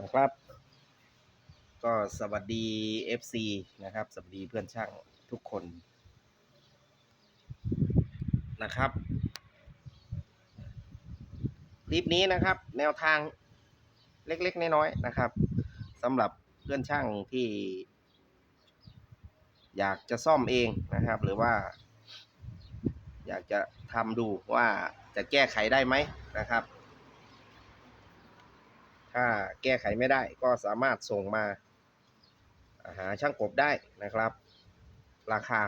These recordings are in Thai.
นะครับ ก็สวัสดี FC นะครับ สวัสดีเพื่อนช่างทุกคนนะครับ คลิปนี้นะครับ แนวทางเล็กๆ น้อยๆนะครับสำหรับเพื่อนช่างที่ อยากจะซ่อมเองนะครับ หรือว่า อยากจะทำดูว่าจะแก้ไขได้ไหมนะครับ ถ้าแก้ไขไม่ได้ก็สามารถส่งมาหาช่างกบได้นะครับ ราคา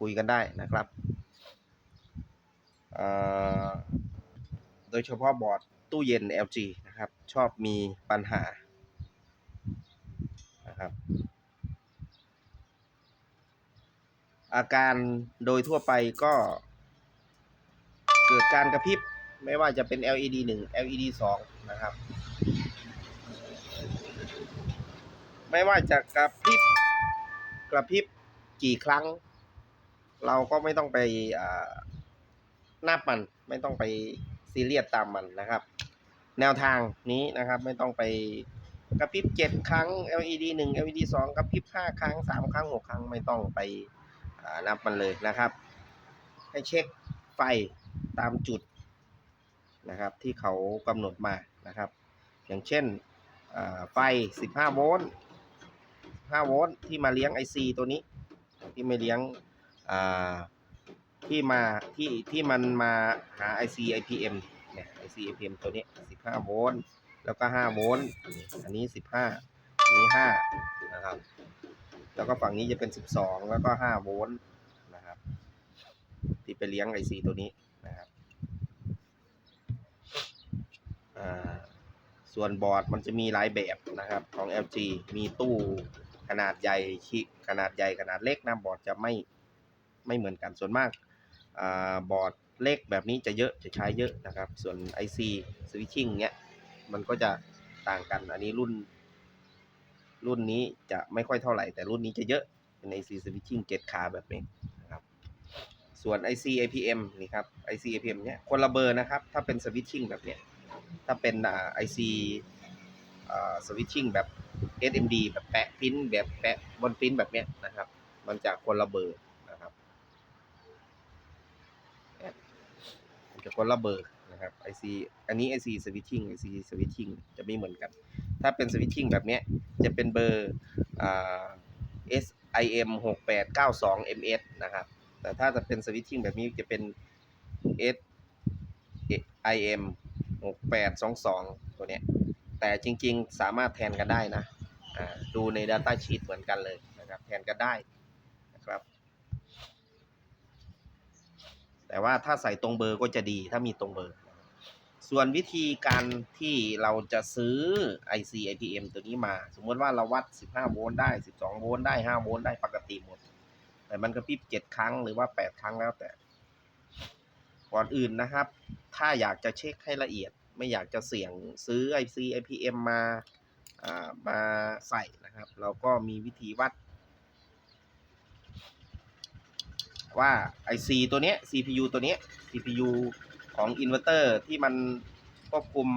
คุยกันได้นะครับ โดยเฉพาะบอร์ดตู้เย็น LG นะครับ ชอบมีปัญหานะครับ อาการโดยทั่วไปก็ เกิดการกระพริบ ไม่ว่าจะเป็น LED 1 LED 2 นะครับ ไม่ว่าจะกระพริบกระพริบกี่ครั้ง เราก็ไม่ต้องไปนับมันไม่ต้องไปซีเรียสตามมันนะครับ แนวทางนี้นะครับไม่ต้องไปกระพริบเจ็ดครั้ง LED 1 LED 2กระพริบห้าครั้งสามครั้งหกครั้งไม่ต้องไปนับมันเลยนะครับ ให้เช็คไฟตามจุดนะครับ ที่เขากำหนดมานะครับ อย่างเช่นไฟ 15 โวลต์ 5 โวลต์ที่มาเลี้ยง IC ตัวนี้ ที่ไม่เลี้ยงที่มาที่ที่มันมาหา IC IPM เนี่ย IC IPM ตัวนี้ 15 โวลต์แล้วก็ 5 โวลต์อันนี้ 15 อันนี้ 5 นะครับ แล้วก็ฝั่งนี้จะเป็น 12 แล้วก็ 5 โวลต์นะครับ ที่ไปเลี้ยง IC ตัวนี้นะครับส่วนบอร์ดมันจะมีหลายแบบนะครับของ LG มีตู้ นาดใหญ่ขนาดใหญ่ขนาดเล็กนะบอร์ดจะไม่ไม่เหมือนกันส่วนมากอบอร์ดเล็กแบบนี้จะเยอะจะใช้เยอะนะครับ ส่วน IC switching เนี้ยมันก็จะต่างกันอันนี้รุ่น รุ่นนี้จะไม่ค่อยเท่าไหร่ แต่รุ่นนี้จะเยอะเป็น IC switching เจ็ดขาแบบนี้นะครับ ส่วน IC APM นี่ครับ IC APM เนี้ยคนละเบอร์นะครับ ถ้าเป็น switching แบบเนี้ยถ้าเป็นอ่า IC อ่าสวิตชิ่งแบบ SMD แบบแปะพิมพ์แบบแปะบนพิมพ์แบบเนี้ยนะครับ มันจะคนละเบอร์นะครับมันจะคนละเบอร์นะครับ IC อันนี้ IC สวิตชิ่ง IC สวิตชิ่งจะไม่เหมือนกัน ถ้าเป็นสวิตชิ่งแบบเนี้ยจะเป็นเบอร์อ่า SIM 6892 MS นะครับ แต่ถ้าจะเป็นสวิตชิ่งแบบนี้จะเป็น S IM หกแปดสองสองตัวเนี้ย แต่จริงๆ สามารถแทนกันได้นะ ดูใน Data Sheet เหมือนกันเลยนะครับ แทนกันได้นะครับ แต่ว่าถ้าใส่ตรงเบอร์ก็จะดีถ้ามีตรงเบอร์ ส่วนวิธีการที่เราจะซื้อ IC IPM ตัวนี้มา สมมติว่าเราวัด 15 โวลต์ได้ 12 โวลต์ได้ 5 โวลต์ได้ปกติหมด แต่มันกระพริบ 7 ครั้งหรือว่า 8 ครั้งแล้วแต่ ก่อนอื่นนะครับ ถ้าอยากจะเช็คให้ละเอียด ไม่อยากจะเสี่ยงซื้อ IC IPM มาอ่า มาใส่นะครับ เราก็มีวิธีวัด ว่า IC ตัวเนี้ย CPU ตัวเนี้ย CPU ของอินเวอร์เตอร์ที่มันควบคุม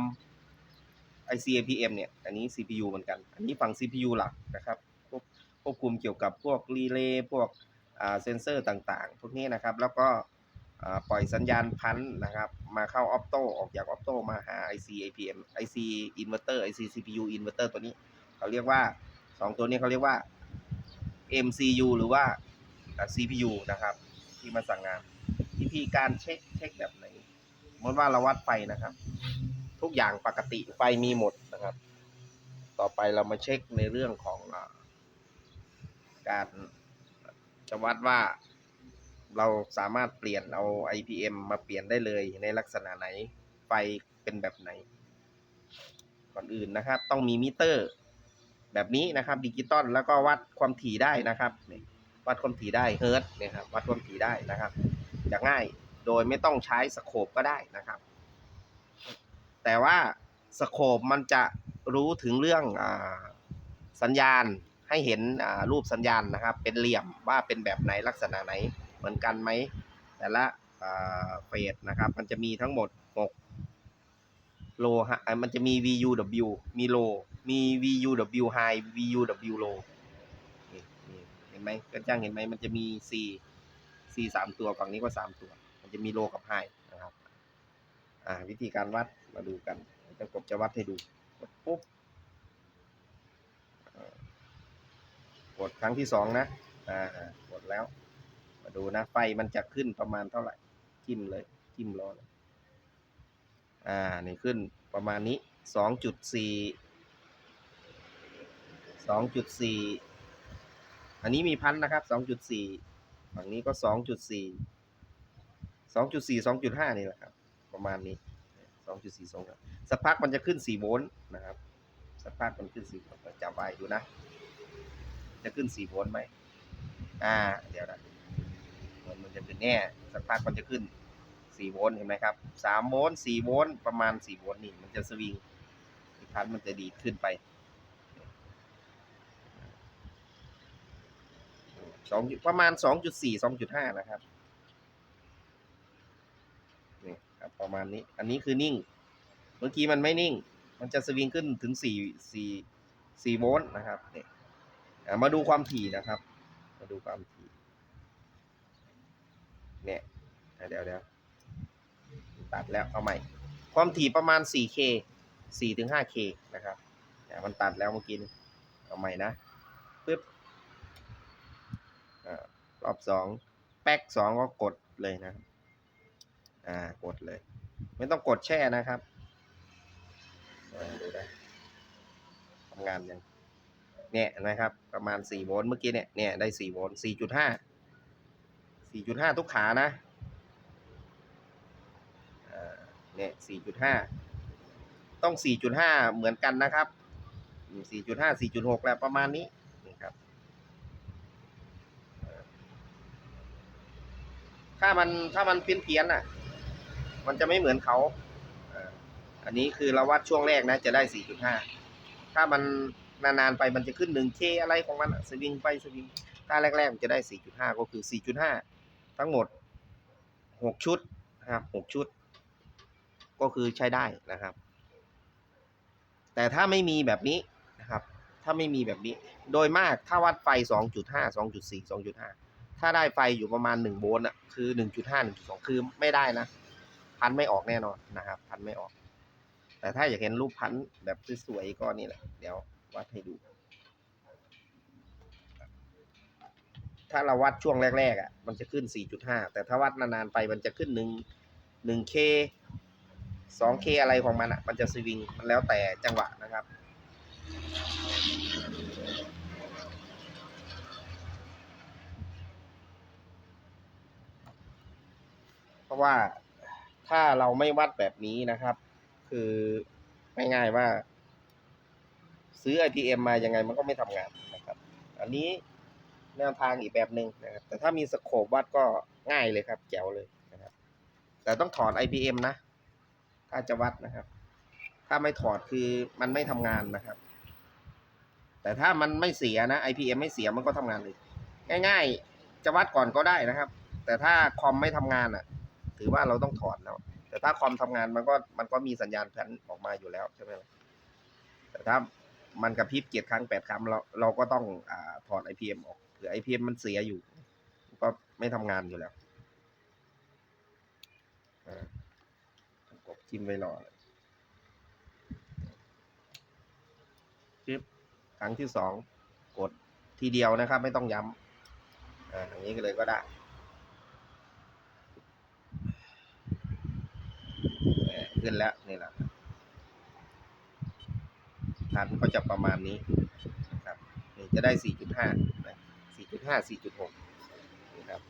IC IPM เนี่ย อันนี้ CPU เหมือนกัน อันนี้ฝั่ง CPU หลักนะครับควบควบคุมเกี่ยวกับพวกรีเลย์พวกเซนเซอร์ต่างๆ พวกนี้นะครับ แล้วก็ ปล่อยสัญญาณพันธ์นะครับ มาเข้าออ t โตออกจากออ t โตมาหา IC APM IC inverter IC CPU inverter ตัวนี้ เขาเรียกว่าสองตัวนี้เขาเรียกว่า MCU หรือว่า CPU นะครับ ที่มาสั่งงานวิธีการเช็คเช็คแบบไหนสมมติว่าเราวัดไฟนะครับ ทุกอย่างปกติไฟมีหมดนะครับ ต่อไปเรามาเช็คในเรื่องของอการจะวัดว่า เราสามารถเปลี่ยนเอา IPM มาเปลี่ยนได้เลยในลักษณะไหน ไฟเป็นแบบไหน ก่อนอื่นนะครับ ต้องมีมิเตอร์ แบบนี้นะครับดิจิตอลแล้วก็วัดความถี่ได้นะครับ วัดความถี่ได้เฮิร์ตเนี่ยครับวัดความถี่ได้นะครับจะง่ายโดยไม่ต้องใช้สโคปก็ได้นะครับ แต่ว่าสโคปมันจะรู้ถึงเรื่องอสัญญาณให้เห็นรูปสัญญาณนะครับ เป็นเหลี่ยมว่าเป็นแบบไหนลักษณะไหน มือนกันไหม แต่ละเฟสนะครับ มันจะมีทั้งหมด 6 โลฮะมันจะมี VUW มีโล มี VUW high VUW low เห็นไหมก็จ้างเห็นไหมมันจะมี C C สามตัวฝั่งนี้ก็สามตัว มันจะมีโลกับ high นะครับ อ่า วิธีการวัดมาดูกันจะกบจะวัดให้ดูกดปุ๊บกดครั้งที่สองนะ อ่ากดแล้ว มาดูนะ ไฟมันจะขึ้นประมาณเท่าไหร่ จิ้มเลย จิ้มรอเลยอ่า นี่ขึ้นประมาณนี้สองจุดสี่สองจุดสี่อันนี้มีพันนะครับสองจุดสี่ฝั่งนี้ก็สองจุดสี่สองจุดสี่สองจุดห้านี่แหละครับ ประมาณนี้สองจุดสี่สองสักพักมันจะขึ้นสี่โวลต์นะครับ สักพักมันขึ้นสี่โวลต์จับไว้ดูนะ จะขึ้นสี่โวลต์ไหมอ่า เดี๋ยวนะ จะขึ้นแน่สักพักมันจะขึ้นสี่โวลต์เห็นไหมครับสามโวลต์สี่โวลต์ประมาณสี่โวลต์นี่มันจะสวิงอีกพันมันจะดีดขึ้นไปสองประมาณสองจุดสี่สองจุดห้านะครับนี่ครับประมาณนี้ อันนี้คือนิ่ง เมื่อกี้มันไม่นิ่ง มันจะสวิงขึ้นถึงสี่สี่สี่โวลต์นะครับเนี่ยมาดูความถี่นะครับ มาดูความถี่ เนี่ยเดี๋ยวเดี๋ยวตัดแล้วเอาใหม่ ความถี่ประมาณ 4K 4ถึง 5K นะครับเนี่ยมันตัดแล้วเมื่อกี้เอาใหม่นะปึ๊บอ่ารอบสองแป๊กสองก็กดเลยนะอ่ากดเลย ไม่ต้องกดแช่นะครับดูได้ทำงานยังเนี่ยนะครับ ประมาณ4โวลต์เมื่อกี้เนี่ยเนี่ยได้4โวลต์4.5 4.5ทุกขานะอ่าเนี่ย4.5ต้อง4.5เหมือนกันนะครับอืม4.5 4.6แล้วประมาณนี้นี่ครับ ถ้ามันถ้ามันเพี้ยนเพียนอะ มันจะไม่เหมือนเขาอันนี้คือเราวัดช่วงแรกนะจะได้4.5ถ้ามันนานๆไปมันจะขึ้น 1K อะไรของมันสวิงไปสวิงถ้าแรกๆมันจะได้4.5ก็คือ4.5 ทั้งหมด6ชุดนะครับ6ชุด ก็คือใช้ได้นะครับ แต่ถ้าไม่มีแบบนี้นะครับ ถ้าไม่มีแบบนี้ โดยมากถ้าวัดไฟ 2.5 2.4 2.5 ถ้าได้ไฟอยู่ประมาณ 1 โวลต์อะคือ 1.5 1.2 คือไม่ได้นะ พันไม่ออกแน่นอนนะครับ พันไม่ออก แต่ถ้าอยากเห็นรูปพันแบบสวยๆก็นี่แหละ เดี๋ยววัดให้ดู ถ้าเราวัดช่วงแรกๆอะมันจะขึ้น 4.5 แต่ถ้าวัดนานๆไปมันจะขึ้น 1 1K 2K อะไรของมันอะ มันจะสวิงมันแล้วแต่จังหวะนะครับ เพราะว่าถ้าเราไม่วัดแบบนี้นะครับ คือง่ายๆว่า ซื้อ IPM มายังไงมันก็ไม่ทำงานนะครับ อันนี้ แนวทางอีกแบบหนึ่งนะครับ แต่ถ้ามีสโคปวัดก็ง่ายเลยครับแจ๋วเลยนะครับ แต่ต้องถอด IPM นะ ถ้าจะวัดนะครับ ถ้าไม่ถอดคือมันไม่ทำงานนะครับ แต่ถ้ามันไม่เสียนะ IPM ไม่เสียมันก็ทำงานเลย ง่าย ๆ จะวัดก่อนก็ได้นะครับ แต่ถ้าคอมไม่ทำงานอะ ถือว่าเราต้องถอดแล้ว แต่ถ้าคอมทำงานมันก็มันก็มีสัญญาณแผ่นออกมาอยู่แล้วใช่ไหมแต่ถ้ามันกระพริบเจ็ดครั้งแปดครั้งเราเราก็ต้องอถอด IPM ออก เผื่อ IPM มันเสียอยู่ ก็ไม่ทำงานอยู่แล้วอ่ากดจิ้มไว้รอเลยปึ๊บครั้งที่สองกดทีเดียวนะครับ ไม่ต้องย้ำอ่าอย่างนี้ก็เลยก็ได้เอ่อขึ้นแล้วนี่แหละทันก็จะประมาณนี้นะครับนี่จะได้ 4.5 นะ4.5 4.6นะครับ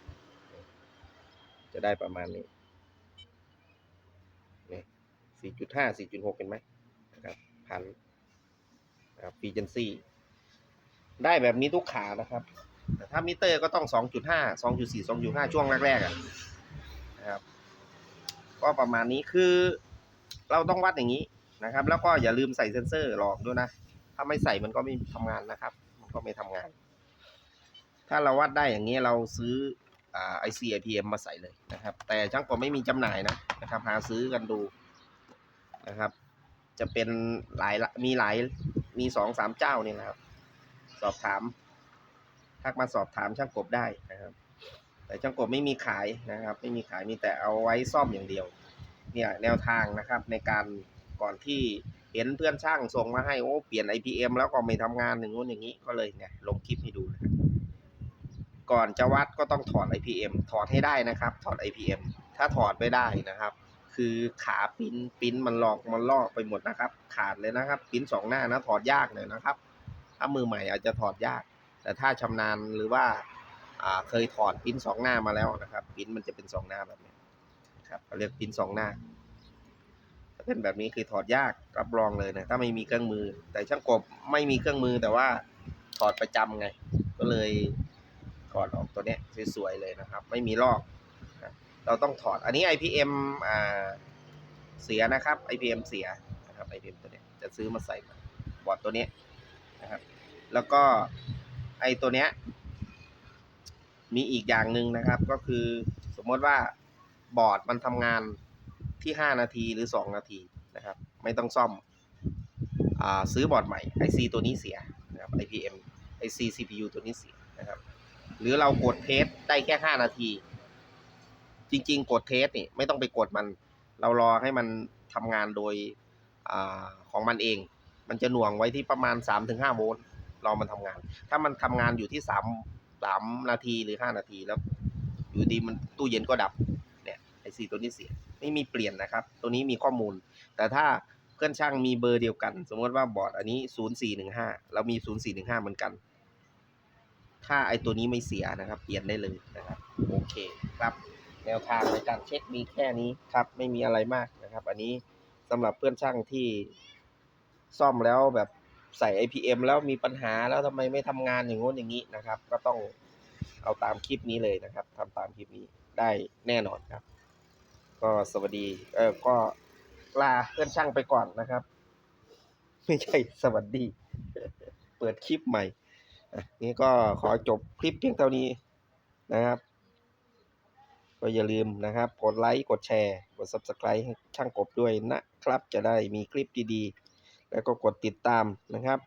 จะได้ประมาณนี้นี่4.5 4.6เห็นไหมนะครับพันนะครับฟีเจนซี่ได้แบบนี้ทุกขานะครับ แต่ถ้ามิเตอร์ก็ต้อง 2.5 2.4 2.5 ช่วงแรกๆอะนะครับ ก็ประมาณนี้คือเราต้องวัดอย่างนี้นะครับ แล้วก็อย่าลืมใส่เซ็นเซอร์หลอกด้วยนะ ถ้าไม่ใส่มันก็ไม่ทำงานนะครับ มันก็ไม่ทำงาน ถ้าเราวัดได้อย่างนี้เราซื้อไอ่า IC IPM มมาใส่เลยนะครับ แต่ช่างก็ไม่มีจำหน่ายนะนะครับ หาซื้อกันดูนะครับ จะเป็นหลายมีหลายมีสองสามเจ้านี่นะครับ สอบถามทักมาสอบถามช่างกบได้นะครับ แต่ช่างกบไม่มีขายนะครับ ไม่มีขายมีแต่เอาไว้ซ่อมอย่างเดียว เนี่ยแนวทางนะครับในการก่อนที่เห็นเพื่อนช่างส่งมาให้โอ้เปลี่ยน IPM แล้วก็ไม่ทำงานอย่างงู้นอย่างนี้ก็เลยเนี่ยลงคลิปให้ดู ก่อนจะวัดก็ต้องถอด IPM ถอดให้ได้นะครับ ถอด IPM ถ้าถอดไม่ได้นะครับ คือขาปิ้นปิ้นมันลอกมันลอกไปหมดนะครับ ขาดเลยนะครับปิ้นสองหน้านะถอดยากเลยนะครับ ถ้ามือใหม่อาจจะถอดยาก แต่ถ้าชำนาญหรือว่าเคยถอดปิ้นสองหน้ามาแล้วนะครับ ปิ้นมันจะเป็นสองหน้าแบบนี้ครับเขาเรียกปิ้นสองหน้าถ้าเป็นแบบนี้คือถอดยากรับรองเลยนะถ้าไม่มีเครื่องมือ แต่ช่างกบไม่มีเครื่องมือแต่ว่าถอดประจำไง ก็เลย ถอดออกตัวเนี้ยสวยๆเลยนะครับ ไม่มีลอก เราต้องถอด อันนี้ IPM อ่าเสียนะครับ IPM เสียนะครับ IPM ตัวเนี้ยจะซื้อมาใส่บอร์ดตัวเนี้ยนะครับ แล้วก็ไอตัวเนี้ยมีอีกอย่างหนึ่งนะครับ ก็คือสมมติว่าบอร์ดมันทำงานที่ 5 นาทีหรือ 2 นาทีนะครับ ไม่ต้องซ่อมอซื้อบอร์ดใหม่ IC ตัวนี้เสียนะครับ IPM IC CPU ตัวนี้เสียนะครับ หรือเรากดเทสได้แค่5นาที จริง ๆ กดเทสนี่ไม่ต้องไปกดมัน เรารอให้มันทำงานโดยอของมันเอง มันจะหน่วงไว้ที่ประมาณ3-5โวลต์รอมันทำงาน ถ้ามันทำงานอยู่ที่3 3นาทีหรือ5นาทีแล้ว อยู่ดีมันตู้เย็นก็ดับเนี่ยไอซีตัวนี้เสียไม่มีเปลี่ยนนะครับ ตัวนี้มีข้อมูล แต่ถ้าเพื่อนช่างมีเบอร์เดียวกัน สมมติว่าบอร์ดอันนี้ 0415 เรามี 0415 เหมือนกัน ถ้าไอตัวนี้ไม่เสียนะครับ เปลี่ยนได้เลยนะครับโอเคครับ แนวทางในการเช็คมีแค่นี้ครับ ไม่มีอะไรมากนะครับ อันนี้สำหรับเพื่อนช่างที่ซ่อมแล้วแบบใส่ IPM แล้วมีปัญหาแล้วทำไมไม่ทำงานอย่างงู้นอย่างนี้นะครับ ก็ต้องเอาตามคลิปนี้เลยนะครับทำตามคลิปนี้ได้แน่นอนครับ ก็สวัสดี เออก็ลาเพื่อนช่างไปก่อนนะครับ ไม่ใช่สวัสดี เปิดคลิปใหม่ นี่ก็ขอจบคลิปเพียงเท่านี้นะครับ ก็อย่าลืมนะครับ กดไลค์ กดแชร์ กด Subscribe ให้ช่างกบด้วยนะครับ จะได้มีคลิปดีๆ แล้วก็กดติดตามนะครับ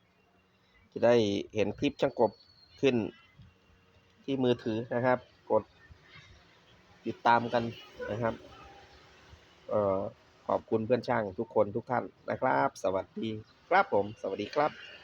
จะได้เห็นคลิปช่างกบขึ้นที่มือถือนะครับ กดติดตามกันนะครับเอ่อขอบคุณเพื่อนช่างทุกคนทุกท่านนะครับ สวัสดีครับผม สวัสดีครับ